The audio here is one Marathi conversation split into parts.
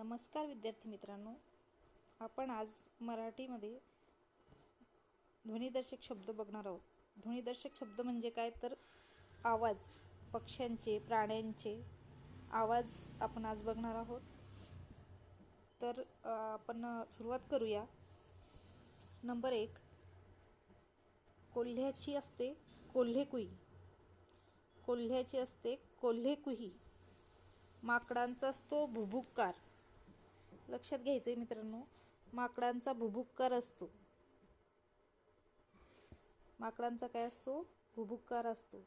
नमस्कार विद्यार्थी मित्रांनो. आपण आज मराठीमध्ये ध्वनिदर्शक शब्द बघणार आहोत. ध्वनिदर्शक शब्द म्हणजे काय? तर आवाज पक्ष्यांचे प्राण्यांचे आवाज आपण आज बघणार आहोत. तर आपण सुरुवात करूया. नंबर एक कोल्ह्याची असते कोल्हेकुई. कोल्ह्याची असते कोल्हेकुही. माकडांचा असतो भुभुक्कार. लक्षात घ्यायचंय मित्रांनो माकडांचा भुभुक्कार असतो. माकडांचा काय असतो? भुभुक्कार असतो.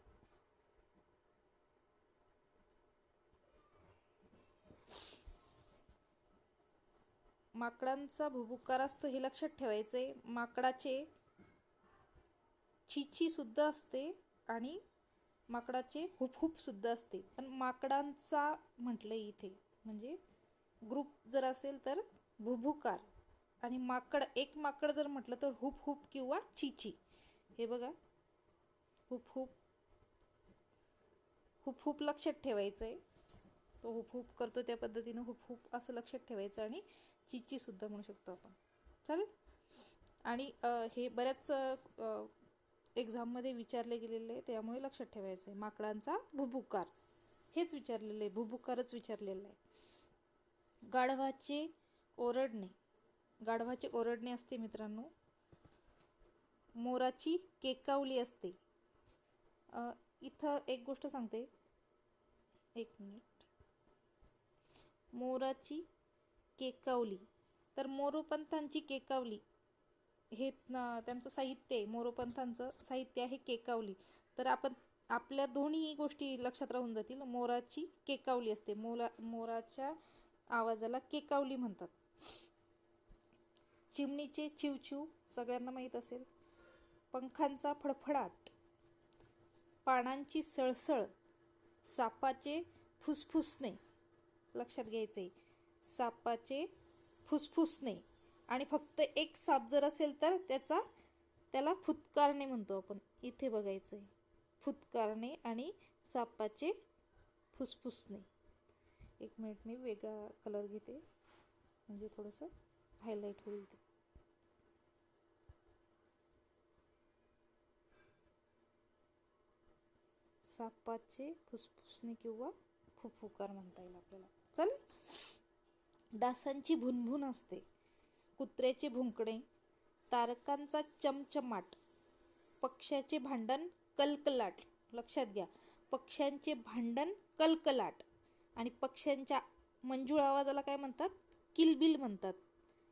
माकडांचा भुभुक्कार असतो हे लक्षात ठेवायचंय. माकडाचे चिची सुद्धा असते आणि माकडाचे हुप हुप सुद्धा असते. पण माकडांचा म्हटलं इथे म्हणजे ग्रुप जर असेल तर भुभुकार आणि माकड एक माकड जर म्हटलं तर हुप हुप किंवा चिची. हे बघा. Hoop hoop. हुप हुप लक्षात ठेवायचं आहे तो हुप हुप करतो त्या पद्धतीनं हुप हुप असं लक्षात ठेवायचं आणि चिची सुद्धा म्हणू शकतो आपण. चालेल? आणि हे बऱ्याच एक्झाममध्ये विचारले गेलेले आहे त्यामुळे लक्षात ठेवायचं आहे माकडांचा भुभुकार हेच विचारलेलं आहे. भुभुकारच विचारलेलं आहे. गाढवाचे ओरडणे. गाढवाचे ओरडणे असते मित्रांनो. मोराची केकावली असते. इथं एक गोष्ट सांगते. एक मिनिट. मोराची केकावली. तर मोरोपंथांची केकावली. हे त्यांचं साहित्य आहे. मोरोपंथांचं साहित्य आहे केकावली. तर आपण आपल्या दोन्ही गोष्टी लक्षात राहून जातील. मोराची केकावली असते. मोरा मोराच्या आवाजाला केकावली म्हणतात. चिमणीचे चिवचिव सगळ्यांना माहीत असेल. पंखांचा फडफडाट पानांची सळसळ सापाचे फुसफुसणे. लक्षात घ्यायचे सापाचे फुसफुसणे. आणि फक्त एक साप जर असेल तर त्याचा त्याला फुतकारणे म्हणतो आपण. इथे बघायचं आहे फुतकारणे आणि सापाचे फुसफुसणे. एक मिनिट मी वेगळा कलर घेते. म्हणजे थोडंसं हायलाईट होईल ते. सापाचे फुसफुसणे किंवा फुफुकार म्हणता येईल आपल्याला. चालेल? डासांची भुनभुन असते. कुत्र्याचे भुंकणे तारकांचा चमचमाट पक्ष्याचे भांडण कलकलाट. लक्षात घ्या. पक्ष्यांचे भांडण कलकलाट. आणि पक्ष्यांच्या मंजूळ आवाजाला काय म्हणतात? किलबिल म्हणतात.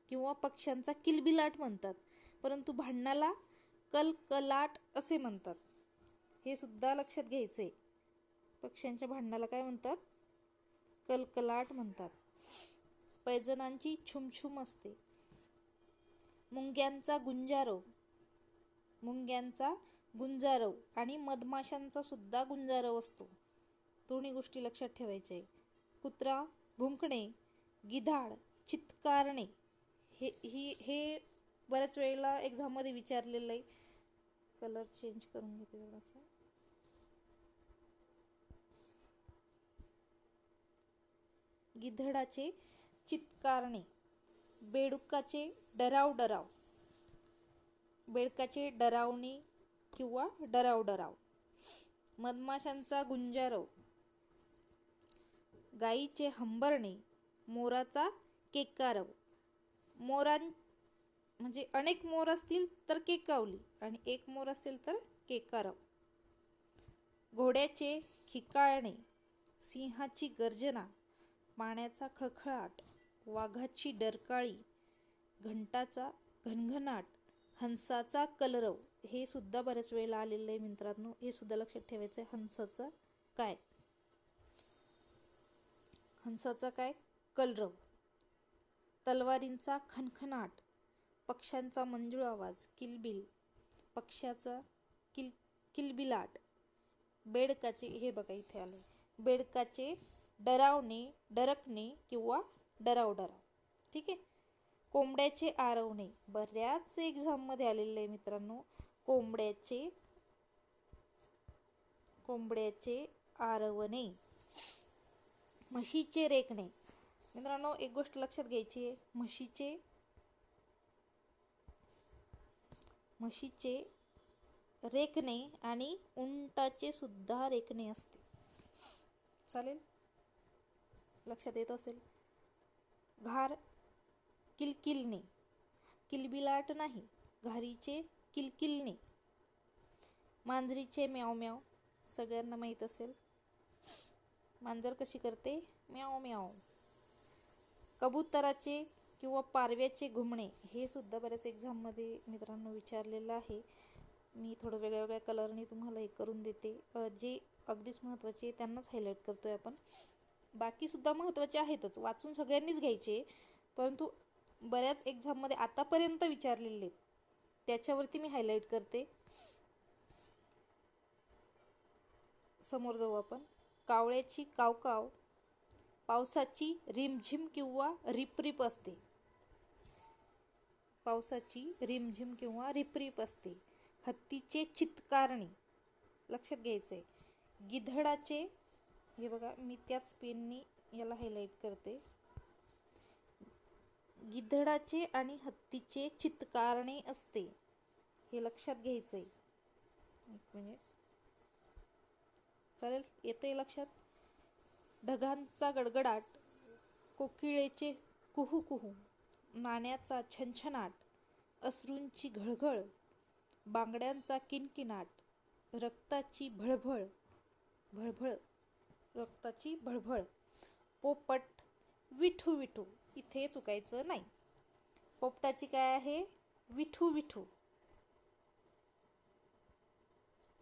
किंवा पक्ष्यांचा किलबिलाट म्हणतात. परंतु भांडणाला कलकलाट असे म्हणतात. हे सुद्धा लक्षात घ्यायचे पक्ष्यांच्या भांडणाला काय म्हणतात? कलकलाट म्हणतात. पैजणांची छुमछुम असते. मुंग्यांचा गुंजारव. मुंग्यांचा गुंजारव आणि मधमाशांचा सुद्धा गुंजारव असतो. दोन्ही गोष्टी लक्षात ठेवायच्या आहे कुत्रा भुंकणे गिधाड चित्कारणे. हे ही हे बऱ्याच वेळेला एक्झाममध्ये विचारलेलं आहे. कलर चेंज करून घेते थोडासा. गिधडाचे चित्कारणे. बेडुकाचे डराव डराव. बेडकाचे डरावणे किंवा डराव डराव. मधमाशांचा गुंजारव. गाईचे हंबरणे मोराचा केकारव. मोरां म्हणजे अनेक मोर असतील तर केकावली आणि एक मोर असेल तर केकारव. घोड्याचे खिकाळणे सिंहाची गर्जना पाण्याचा खळखळाट वाघाची डरकाळी घंटाचा घनघनाट हंसाचा कलरव. हे सुद्धा बऱ्याच वेळेला आलेलं आहे मित्रांनो. हे सुद्धा लक्षात ठेवायचं आहे हंसाचं काय. हंसाचा काय? कलरव. तलवारींचा खनखनाट. पक्ष्यांचा मंजूळ आवाज किलबिल. पक्ष्याचा किल किलबिलाट. बेडकाचे हे बघा इथे आले बेडकाचे डरावणे डरकणे किंवा डराव डराव. ठीक? आहे कोंबड्याचे आरवणे. बऱ्याच एक्झाममध्ये आलेले आहे मित्रांनो. कोंबड्याचे कोंबड्याचे आरवणे. म्हशीचे रेकणे. मित्रांनो एक गोष्ट लक्षात घ्यायची आहे. म्हशीचे म्हशीचे रेखणे आणि उंटाचे सुद्धा रेखणे असते. चालेल? लक्षात येत असेल? घार किलकिलणे. किलबिलाट नाही घारीचे किलकिलणे. मांजरीचे म्याव म्याव सगळ्यांना माहीत असेल. मांजर कशी करते? म्याव म्याव कबुतराचे किंवा पारव्याचे घुमणे हे सुद्धा बऱ्याच एक्झाममध्ये मित्रांनो विचारलेलं आहे. मी थोडं वेगळ्या वेगळ्या कलरने तुम्हाला हे करून देते. जे अगदीच महत्त्वाचे त्यांनाच हायलाईट करतो आहे आपण बाकीसुद्धा महत्त्वाचे आहेतच. वाचून सगळ्यांनीच घ्यायचे. परंतु बऱ्याच एक्झाममध्ये आतापर्यंत विचारलेले आहेत. त्याच्यावरती मी हायलाईट करते. समोर जाऊ आपण. कावळ्याची कावकाव पावसाची रिमझिम किंवा रिपरिप असते. पावसाची रिमझिम किंवा रिपरिप असते. हत्तीचे चित्कारणे. लक्षात घ्यायचं आहे गिधडाचे हे बघा मी त्याच पेननी याला हायलाईट करते. गिधडाचे आणि हत्तीचे चित्कारणे असते. हे लक्षात घ्यायचं आहे एक मिनिट चालेल? येते लक्षात? ढगांचा गडगडाट कोकिळेचे कुहू कुहू नाण्याचा छनछनाट अश्रूंची घळघळ बांगड्यांचा किनकिनाट रक्ताची भळभळ भळभळ रक्ताची भळभळ. पोपट विठू विठू इथे चुकायचं नाही. पोपटाची काय आहे? विठू विठू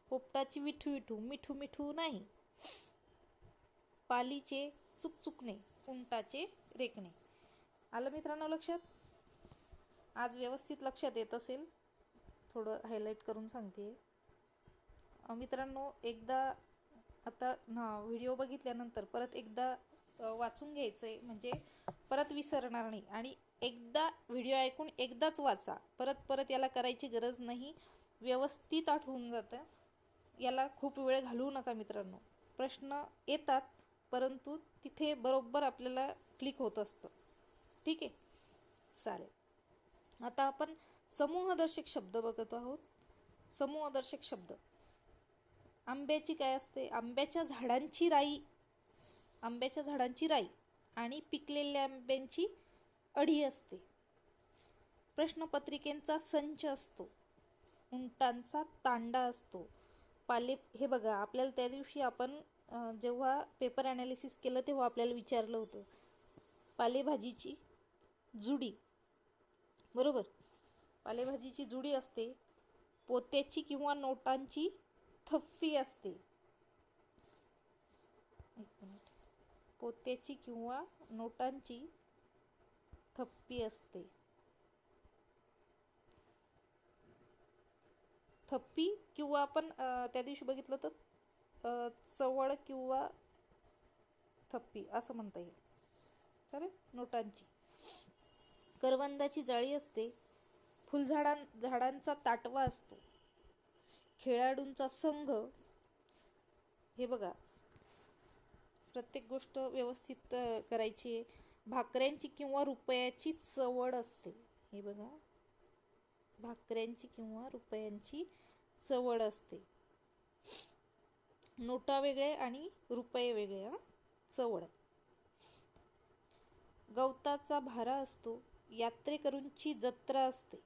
पोपटाची विठू विठू मिठू मिठू नाही. पालीचे चुकचुकणे उंटाचे रेकणे. आलं मित्रांनो लक्षात? आज व्यवस्थित लक्षात येत असेल. थोडं हायलाईट करून सांगते. मित्रांनो एकदा आता ना व्हिडिओ बघितल्यानंतर परत एकदा वाचून घ्यायचं आहे म्हणजे परत विसरणार नाही. आणि एकदा व्हिडिओ ऐकून एकदाच वाचा. परत परत याला करायची गरज नाही. व्यवस्थित आठवून जातं. याला खूप वेळ घालवू नका मित्रांनो. प्रश्न येतात परंतु तिथे बरोबर आपल्याला क्लिक होत असतं. ठीक आहे? चालेल. आता आपण समूहदर्शक शब्द बघत आहोत. समूहदर्शक शब्द. आंब्याची काय असते? आंब्याच्या झाडांची राई. आंब्याच्या झाडांची राई आणि पिकलेल्या आंब्यांची अढी असते. प्रश्नपत्रिकेंचा संच असतो. उंटांचा तांडा असतो. पाले हे बघा आपल्याला त्या दिवशी आपण जेव्हा पेपर ॲनालिसिस केलं तेव्हा आपल्याला विचारलं होतं. पालेभाजीची जुडी. बरोबर? पालेभाजीची जुडी असते. पोत्याची किंवा नोटांची थप्पी असते. एक मिनिट. पोत्याची किंवा नोटांची थप्पी असते. थप्पी किंवा आपण त्या दिवशी बघितलं तर चवळ किंवा थप्पी असं म्हणता येईल. चालेल? नोटांची. करवंदाची जाळी असते. फुलझाडां झाडांचा ताटवा असतो. खेळाडूंचा संघ. हे बघा. प्रत्येक गोष्ट व्यवस्थित करायची. आहे भाकऱ्यांची किंवा रुपयाची चवड असते. हे बघा. भाकऱ्यांची किंवा रुपयांची चवड असते. नोटा वेगळे आणि रुपये वेगळे हा. चवड. गवताचा भारा असतो यात्रेकरूंची जत्रा असते.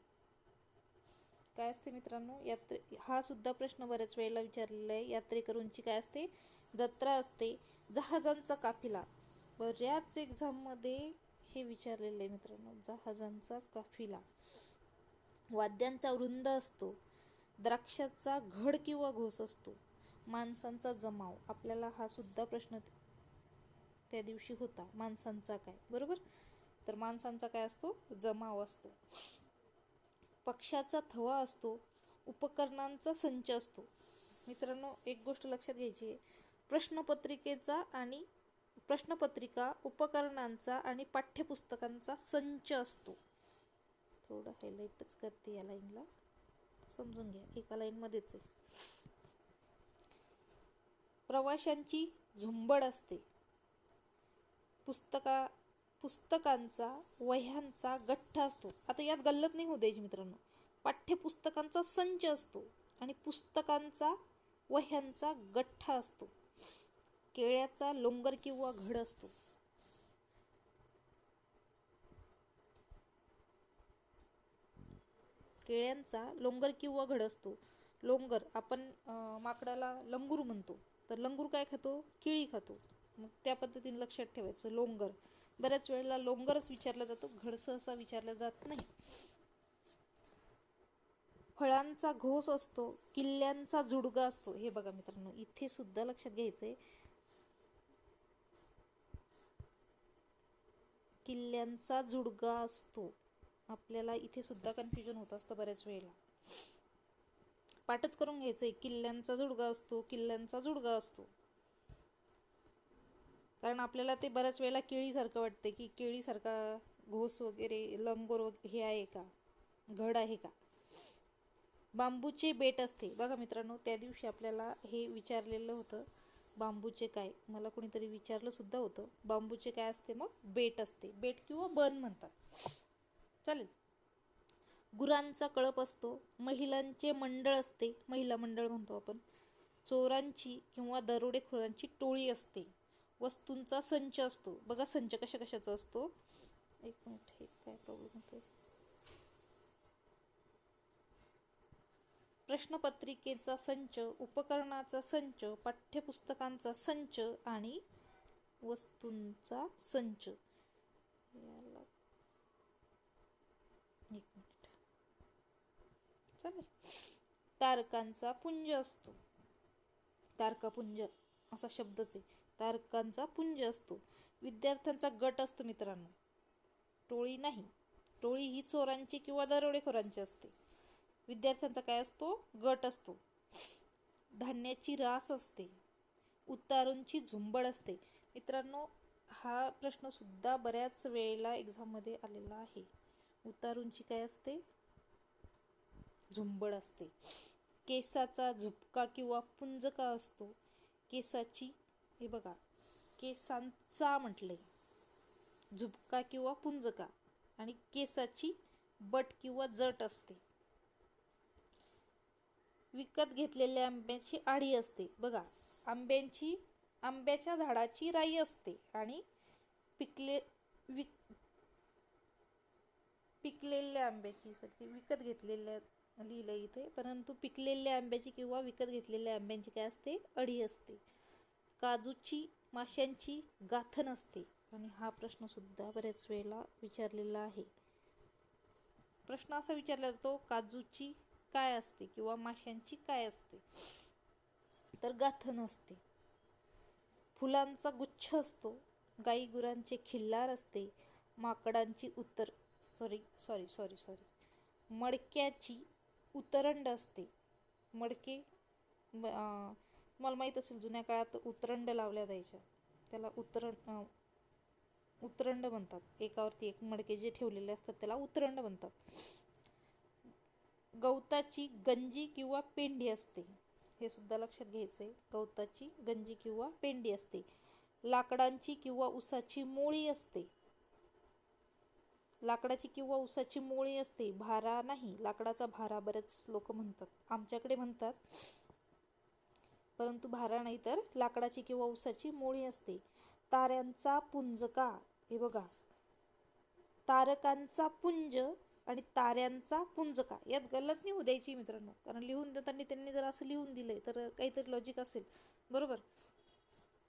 काय असते मित्रांनो? यात्रे हा सुद्धा प्रश्न बऱ्याच वेळेला विचारलेला आहे. यात्रेकरूंची काय असते? जत्रा असते. जहाजांचा काफिला. बऱ्याच एक्झाममध्ये हे विचारलेलं आहे मित्रांनो. जहाजांचा काफिला. वाद्यांचा वृंद असतो. द्राक्षाचा घड किंवा घोस असतो. माणसांचा जमाव. आपल्याला हा सुद्धा प्रश्न त्या दिवशी होता. माणसांचा काय? बरोबर? तर माणसांचा काय असतो? जमाव असतो. पक्षाचा थवा असतो. उपकरणांचा संच असतो. मित्रांनो एक गोष्ट लक्षात घ्यायची आहे. प्रश्नपत्रिकेचा आणि प्रश्नपत्रिका उपकरणांचा आणि पाठ्यपुस्तकांचा संच असतो. थोडं हायलाईटच करते या लाईनला. समजून घ्या एका लाईनमध्येच आहे. प्रवाशांची झुंबड असते. पुस्तका पुस्तकांचा वह्यांचा गठ्ठा असतो. आता यात गल्लत नाही होऊ द्यायची मित्रांनो. पाठ्यपुस्तकांचा संच असतो आणि पुस्तकांचा वह्यांचा गठ्ठा असतो. केळ्याचा लोंगर किंवा घड असतो. केळ्यांचा लोंगर किंवा घड असतो. लोंगर आपण माकडाला लंगूर म्हणतो. तर लंगूर काय खातो? केळी खातो. मग त्या पद्धतीने लक्षात ठेवायचं लोंगर. बऱ्याच वेळेला लोंगरच विचारला जातो घड सहसा विचारला जात नाही. फळांचा घोस असतो किल्ल्यांचा जुडगा असतो. हे बघा मित्रांनो इथे सुद्धा लक्षात घ्यायचंय. किल्ल्यांचा जुडगा असतो. आपल्याला इथे सुद्धा कन्फ्युजन होत असतं बऱ्याच वेळेला. पाठच करून घ्यायचंय. किल्ल्यांचा जुडगा असतो किल्ल्यांचा जुडगा असतो. कारण आपल्याला ते बऱ्याच वेळेला केळीसारखं वाटते की केळीसारखा घोस वगैरे लंगोर वगैरे हे आहे का? घड आहे का? बांबूचे बेट असते. बघा मित्रांनो त्या दिवशी आपल्याला हे विचारलेलं होतं बांबूचे काय? मला कोणीतरी विचारलं सुद्धा होतं बांबूचे काय असते मग? बेट असते. बेट किंवा बन म्हणतात. चालेल. गुरांचा कळप असतो महिलांचे मंडळ असते महिला मंडळ म्हणतो आपण. चोरांची किंवा दरोडेखोरांची टोळी असते. वस्तूंचा संच असतो. बघा संच कशा कशाचा असतो. एक मिनिट हे काय प्रॉब्लेम होतोय? प्रश्नपत्रिकेचा संच उपकरणाचा संच पाठ्यपुस्तकांचा संच आणि वस्तूंचा संच. एक मिनिट. चालेल. तारकांचा पुंज असतो. तारकापुंज असा शब्दच आहे. तारकांचा पुंज असतो. विद्यार्थ्यांचा गट असतो मित्रांनो. टोळी नाही. टोळी ही चोरांची किंवा दरोडेखोरांची असते. विद्यार्थ्यांचा काय असतो? गट असतो. धान्याची रास असते. उतारूंची झुंबड असते. मित्रांनो हा प्रश्न सुद्धा बऱ्याच वेळेला एक्झाममध्ये आलेला आहे. उतारूंची काय असते? झुंबड असते. केसाचा झुपका किंवा पुंजका असतो? केसाची हे बघा केसांचा म्हटले झुपका किंवा पुंजका आणि केसाची बट किंवा जट असते. विकत घेतलेल्या आंब्याची आडी असते. बघा आंब्यांची आंब्याच्या झाडाची राई असते आणि पिकले विक पिकलेल्या आंब्याची सॉरी विकत घेतलेल्या लिहिलं इथे परंतु पिकलेल्या आंब्याची किंवा विकत घेतलेल्या आंब्यांची काय असते? अडी असते. काजूची माशांची गाथन असते. आणि हा प्रश्न सुद्धा बऱ्याच वेळेला विचारलेला आहे. प्रश्न असा विचारला जातो काजूची काय असते किंवा माशांची काय असते? तर गाथन असते. फुलांचा गुच्छ असतो. गाई गुरांचे खिल्लार असते. माकडांची उत्तर सॉरी सॉरी सॉरी सॉरी मडक्याची उतरंड असते. मडके तुम्हाला माहीत असेल जुन्या काळात उतरंड लावल्या जायच्या. त्याला उतरण उतरंड म्हणतात. एकावरती एक मडके जे ठेवलेले असतात त्याला उतरंड म्हणतात. गवताची गंजी किंवा पेंडी असते. हे सुद्धा लक्षात घ्यायचंय. गवताची गंजी किंवा पेंडी असते. लाकडांची किंवा उसाची मोळी असते. लाकडाची किंवा उसाची मोळी असते भारा नाही. लाकडाचा भारा बरेच लोक म्हणतात. आमच्याकडे म्हणतात परंतु भारा नाही तर लाकडाची किंवा उसाची मोळी असते. ताऱ्यांचा पुंजका हे बघा. तारकांचा पुंज आणि ताऱ्यांचा पुंजका. यात गलत नाही होऊ द्यायची मित्रांनो. कारण लिहून देताना त्यांनी जर असं लिहून दिलंय तर काहीतरी लॉजिक असेल. बरोबर?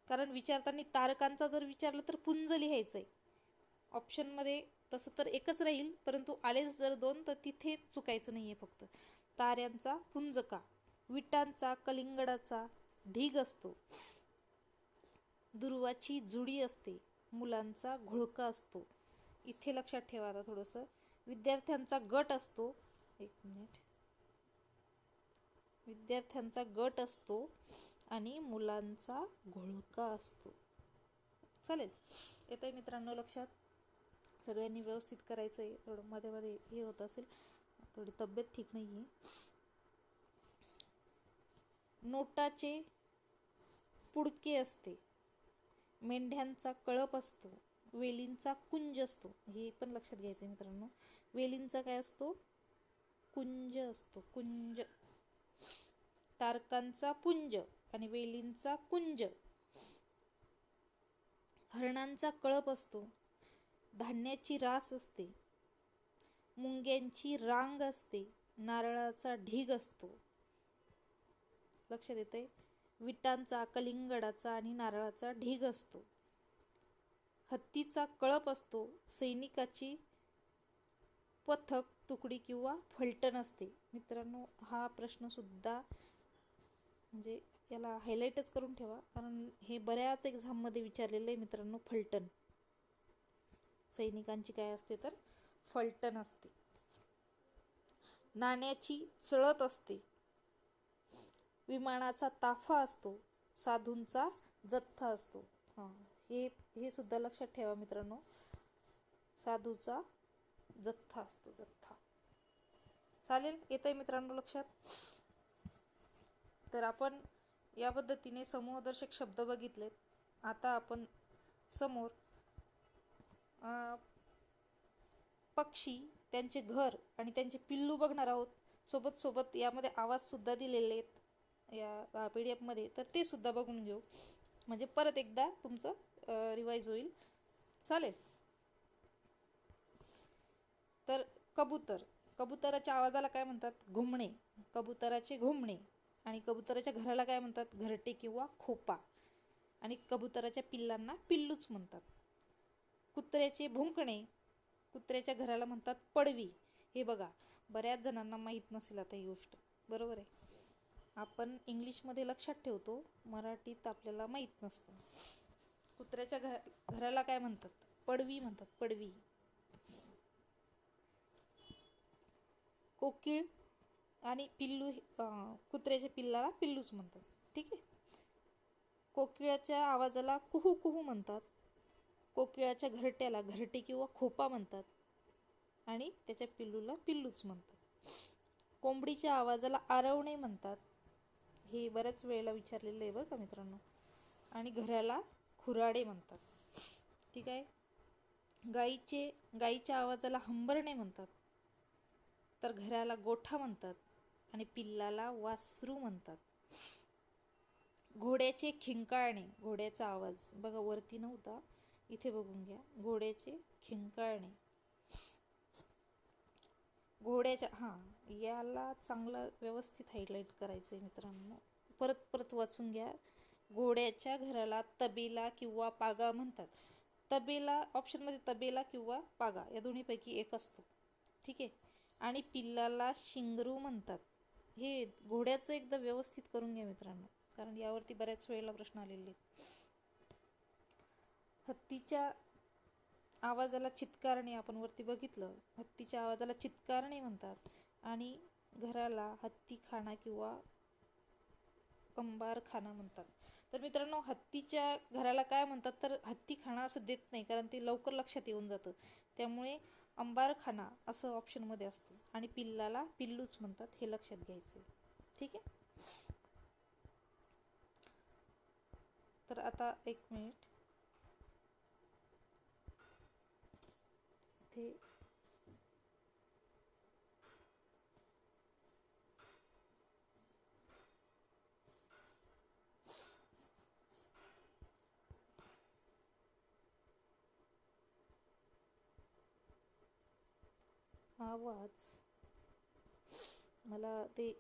कारण विचारताना तारकांचा जर विचारलं तर पुंज लिहायचंय. ऑप्शनमध्ये तसं तर एकच राहील परंतु आलेच जर दोन तर तिथे चुकायचं नाही आहे फक्त. ताऱ्यांचा पुंजका विटांचा कलिंगडाचा ढीग असतो. दुर्वाची जुडी असते मुलांचा घोळका असतो. इथे लक्षात ठेवा आता थोडंसं. विद्यार्थ्यांचा गट असतो. एक मिनिट. विद्यार्थ्यांचा गट असतो आणि मुलांचा घोळका असतो. चालेल. येतंय मित्रांनो लक्षात? सगळ्यांनी व्यवस्थित करायचं आहे थोडं मध्ये मध्ये हे होत असेल. थोडी तब्येत ठीक नाही आहे नोटाचे पुडके असते. मेंढ्यांचा कळप असतो. वेलींचा कुंज असतो. हे पण लक्षात घ्यायचं मित्रांनो. वेलींचा काय असतो? कुंज असतो. कुंज. तारकांचा पुंज आणि वेलींचा कुंज. हरणांचा कळप असतो. धान्याची रास असते. मुंग्यांची रांग असते. नारळाचा ढीग असतो. लक्षात येते विटांचा कलिंगडाचा आणि नारळाचा ढीग असतो. हत्तीचा कळप असतो. सैनिकाची पथक तुकडी किंवा फलटण असते. मित्रांनो हा प्रश्नसुद्धा म्हणजे याला हायलाईटच करून ठेवा. कारण हे बऱ्याच एक्झाममध्ये विचारलेलं आहे मित्रांनो फलटण. सैनिकांची काय असते तर फलटण असते. नाण्याची चळत असते. विमानाचा ताफा असतो साधूंचा जथ्था असतो. हां हे हे सुद्धा लक्षात ठेवा मित्रांनो. साधूचा जथ्था असतो जथ्था चालेल? येत आहे मित्रांनो लक्षात? तर आपण या पद्धतीने समूहदर्शक शब्द बघितलेत. आता आपण समोर पक्षी त्यांचे घर आणि त्यांचे पिल्लू बघणार आहोत. सोबत सोबत यामध्ये आवाजसुद्धा दिलेले आहेत. या पी डी एफमध्ये तर ते सुद्धा बघून घेऊ. म्हणजे परत एकदा तुमचं रिवाईज होईल. चालेल. तर कबूतर. कबुतराच्या आवाजाला काय म्हणतात? घुमणे. कबुतराचे घुमणे आणि कबुतराच्या घराला काय म्हणतात? घरटे किंवा खोपा. आणि कबुतराच्या पिल्लांना पिल्लूच म्हणतात. कुत्र्याचे भुंकणे कुत्र्याच्या घराला म्हणतात पडवी. हे बघा बऱ्याच जणांना माहीत नसेल आता ही गोष्ट. बरोबर आहे? आपण इंग्लिशमध्ये लक्षात ठेवतो मराठीत आपल्याला माहीत नसतं. कुत्र्याच्या घर घराला काय म्हणतात? पडवी म्हणतात पडवी. कोकिळ आणि पिल्लू कुत्र्याच्या पिल्लाला पिल्लूच म्हणतात. ठीक आहे? कोकिळाच्या आवाजाला कुहू कुहू म्हणतात. कोकिळाच्या घरट्याला घरटे किंवा खोपा म्हणतात. आणि त्याच्या पिल्लूला पिल्लूच म्हणतात. कोंबडीच्या आवाजाला आरवणे म्हणतात. हे बऱ्याच वेळेला विचारलेलं आहे बरं का मित्रांनो. आणि घराला खुराडे म्हणतात. ठीक आहे? गाईचे गाईच्या आवाजाला हंबरणे म्हणतात. तर घराला गोठा म्हणतात. आणि पिल्लाला वासरू म्हणतात. घोड्याचे खिंकाळणे घोड्याचा आवाज. बघा वरती नव्हता. इथे बघून घ्या. घोड्याचे खिंकाळणे. घोड्याच्या हां याला चांगलं व्यवस्थित हायलाईट करायचं आहे मित्रांनो. परत परत वाचून घ्या. घोड्याच्या घराला तबेला किंवा पागा म्हणतात. तबेला ऑप्शनमध्ये तबेला किंवा पागा या दोन्हीपैकी एक असतो. ठीक आहे? आणि पिल्लाला शिंगरू म्हणतात. हे घोड्याचं एकदा व्यवस्थित करून घ्या मित्रांनो. कारण यावरती बऱ्याच वेळेला प्रश्न आलेले आहेत. हत्तीच्या आवाजाला चित्कारणे आपण वरती बघितलं. हत्तीच्या आवाजाला चित्कारणे म्हणतात. आणि घराला हत्तीखाना किंवा अंबारखाना म्हणतात. तर मित्रांनो हत्तीच्या घराला काय म्हणतात? तर हत्तीखाना असं देत नाही कारण ते लवकर लक्षात येऊन जातं. त्यामुळे अंबारखाना असं ऑप्शनमध्ये असतं. आणि पिल्लाला पिल्लूच म्हणतात हे लक्षात घ्यायचं ठीक आहे? तर आता एक मिनिट. इथे आवाज मला ते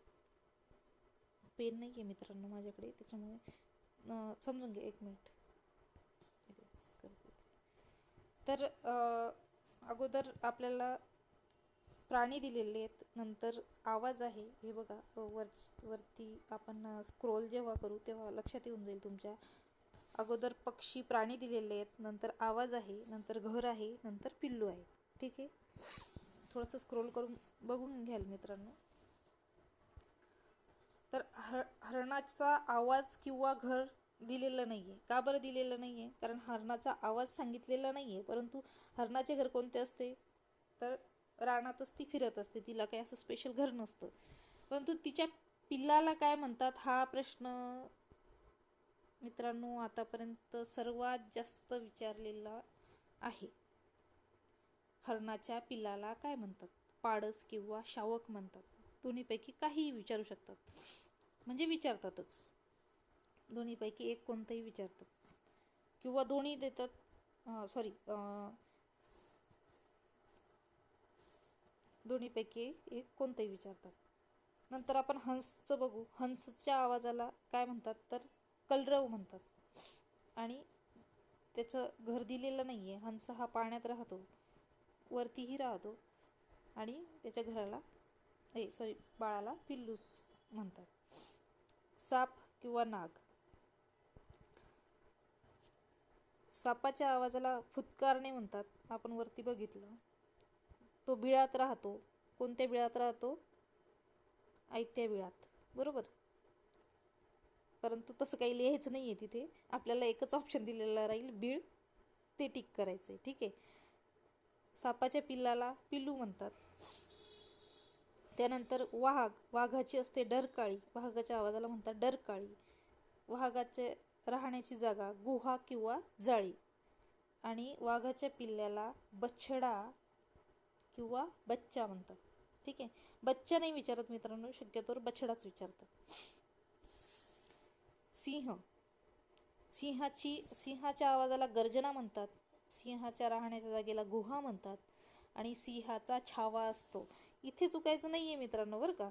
पेन नाही आहे मित्रांनो माझ्याकडे त्याच्यामुळे समजून घ्या एक मिनिट तर अगोदर आपल्याला प्राणी दिलेले आहेत नंतर आवाज आहे. हे बघा वर वरती आपण स्क्रोल जेव्हा करू तेव्हा लक्षात येऊन जाईल तुमच्या. अगोदर पक्षी प्राणी दिलेले आहेत नंतर आवाज आहे नंतर घर आहे नंतर पिल्लू आहे. ठीक आहे? थोडंसं स्क्रोल करून बघून घ्याल मित्रांनो. तर हर हरणाचा आवाज किंवा घर दिलेलं नाही आहे का बरं दिलेलं नाही आहे कारण हरणाचा आवाज सांगितलेला नाही आहे परंतु हरणाचे घर कोणते असते? तर रानातच ती फिरत असते. तिला काही असं स्पेशल घर नसतं. परंतु तिच्या पिल्लाला काय म्हणतात? हा प्रश्न मित्रांनो आतापर्यंत सर्वात जास्त विचारलेला आहे. हरणाच्या पिल्लाला काय म्हणतात? पाडस किंवा शावक म्हणतात. दोन्हीपैकी काहीही विचारू शकतात. म्हणजे विचारतातच. दोन्हीपैकी एक कोणतंही विचारतात. किंवा दोन्ही देतात सॉरी दोन्हीपैकी एक कोणतंही विचारतात. नंतर आपण हंसचं बघू. हंसच्या आवाजाला काय म्हणतात? तर कलरव म्हणतात. आणि त्याचं घर दिलेलं नाही आहे हंस हा पाण्यात राहतो. वरतीही राहतो. आणि त्याच्या घराला ए सॉरी बाळाला पिल्लूच म्हणतात. साप किंवा नाग. सापाच्या आवाजाला फुतकारणे म्हणतात. आपण वरती बघितलं. तो बिळात राहतो. कोणत्या बिळात राहतो? आयत्या बिळात. बरोबर? परंतु तसं काही लिहायचं नाही आहे तिथे. आपल्याला एकच ऑप्शन दिलेला राहील बीळ. ते टिक करायचं आहे ठीक आहे? सापाच्या पिल्लाला पिल्लू म्हणतात. त्यानंतर वाघ. वाघाची असते डरकाळी. वाघाच्या आवाजाला म्हणतात डरकाळी. वाघाचे राहण्याची जागा गुहा किंवा जाळी. आणि वाघाच्या पिल्ल्याला बछडा किंवा बच्चा म्हणतात. ठीक आहे? बच्चा नाही विचारत मित्रांनो शक्यतोवर बछडाच विचारतात. सिंह. सिंहाची सिंहाच्या आवाजाला गर्जना म्हणतात. सिंहाच्या राहण्याच्या जागेला गुहा म्हणतात. आणि सिंहाचा छावा असतो. इथे चुकायचं नाही आहे मित्रांनो बरं का?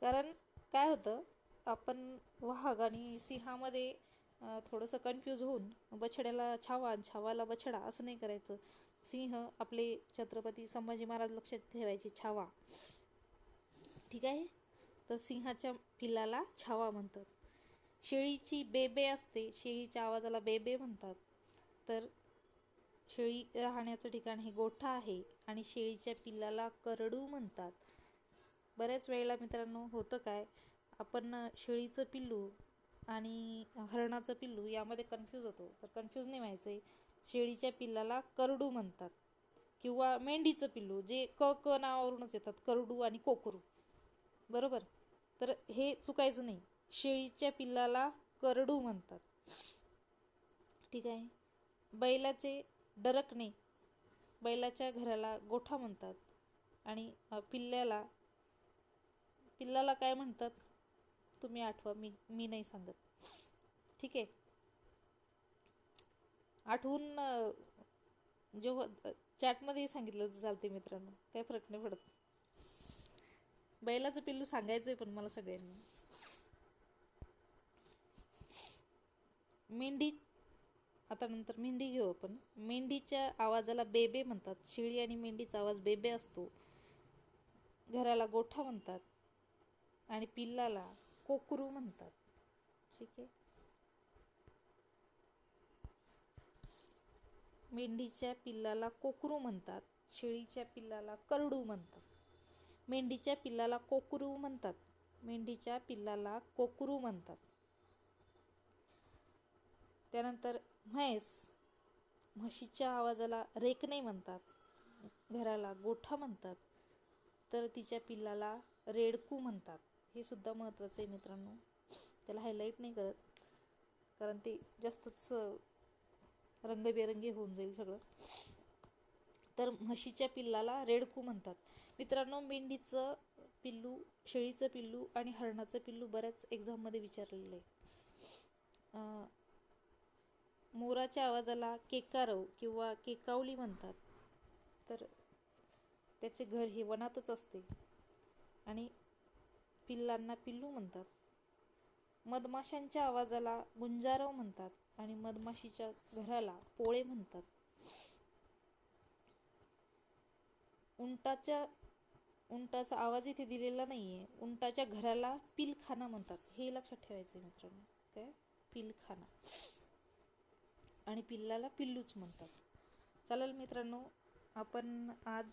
कारण काय होतं? आपण वाघ आणि सिंहामध्ये थोडंसं कन्फ्यूज होऊन बछड्याला छावा आणि छावाला बछडा असं नाही करायचं. सिंह आपले छत्रपती संभाजी महाराज लक्षात ठेवायचे छावा. ठीक आहे? तर सिंहाच्या पिल्लाला छावा म्हणतात. शेळीची बेबे असते शेळीच्या आवाजाला बेबे म्हणतात. तर शेळी राहण्याचं ठिकाण हे गोठा आहे आणि शेळीच्या पिल्लाला करडू म्हणतात. बऱ्याच वेळेला मित्रांनो होतं काय? आपण शेळीचं पिल्लू आणि हरणाचं पिल्लू यामध्ये कन्फ्यूज होतो. तर कन्फ्यूज नाही व्हायचं आहे शेळीच्या पिल्लाला करडू म्हणतात. किंवा मेंढीचं पिल्लू जे क क नावावरूनच येतात. करडू आणि कोकरू. बरोबर? तर हे चुकायचं नाही. शेळीच्या पिल्लाला करडू म्हणतात. ठीक आहे? बैलाचे डरकणे बैलाच्या घराला गोठा म्हणतात. आणि पिल्ल्याला पिल्लाला काय म्हणतात? तुम्ही आठवा मी मी नाही सांगत. ठीक आहे? आठवून जेव्हा चॅटमध्येही सांगितलं चालते मित्रांनो. काही फरक नाही पडत. बैलाचं पिल्लू सांगायचं आहे पण मला सगळ्यांनी. मेंढी आता नंतर मेंढी घेऊ आपण. मेंढीच्या आवाजाला बेबे म्हणतात. शेळी आणि मेंढीचा आवाज बेबे असतो. घराला गोठा म्हणतात. आणि पिल्लाला कोकरू म्हणतात. ठीक आहे. मेंढीच्या पिल्लाला कोकरू म्हणतात. शेळीच्या पिल्लाला करडू म्हणतात. मेंढीच्या पिल्लाला कोकरू म्हणतात. मेंढीच्या पिल्लाला कोकरू म्हणतात. त्यानंतर म्हैस म्हशीच्या आवाजाला रेकणे म्हणतात. घराला गोठा म्हणतात. तर तिच्या पिल्लाला रेडकू म्हणतात. हे सुद्धा महत्त्वाचं आहे मित्रांनो. त्याला हायलाईट नाही करत. कारण ते जास्तच रंगबेरंगी होऊन जाईल सगळं. तर म्हशीच्या पिल्लाला रेडकू म्हणतात. मित्रांनो मेंढीचं पिल्लू शेळीचं पिल्लू आणि हरणाचं पिल्लू बऱ्याच एक्झाममध्ये विचारलेलं आहे. मोराच्या आवाजाला केकारव किंवा केकावली म्हणतात. तर त्याचे घर हे वनातच असते. आणि पिल्लांना पिल्लू म्हणतात. मधमाशांच्या आवाजाला गुंजारव म्हणतात आणि मधमाशीच्या घराला पोळे म्हणतात. उंटाच्या उंटाचा आवाज इथे दिलेला नाही आहे उंटाच्या घराला पिलखाना म्हणतात. हे लक्षात ठेवायचं आहे मित्रांनो. काय? पिलखाना. आणि पिल्लाला पिल्लूच म्हणतात. चालेल मित्रांनो आपण आज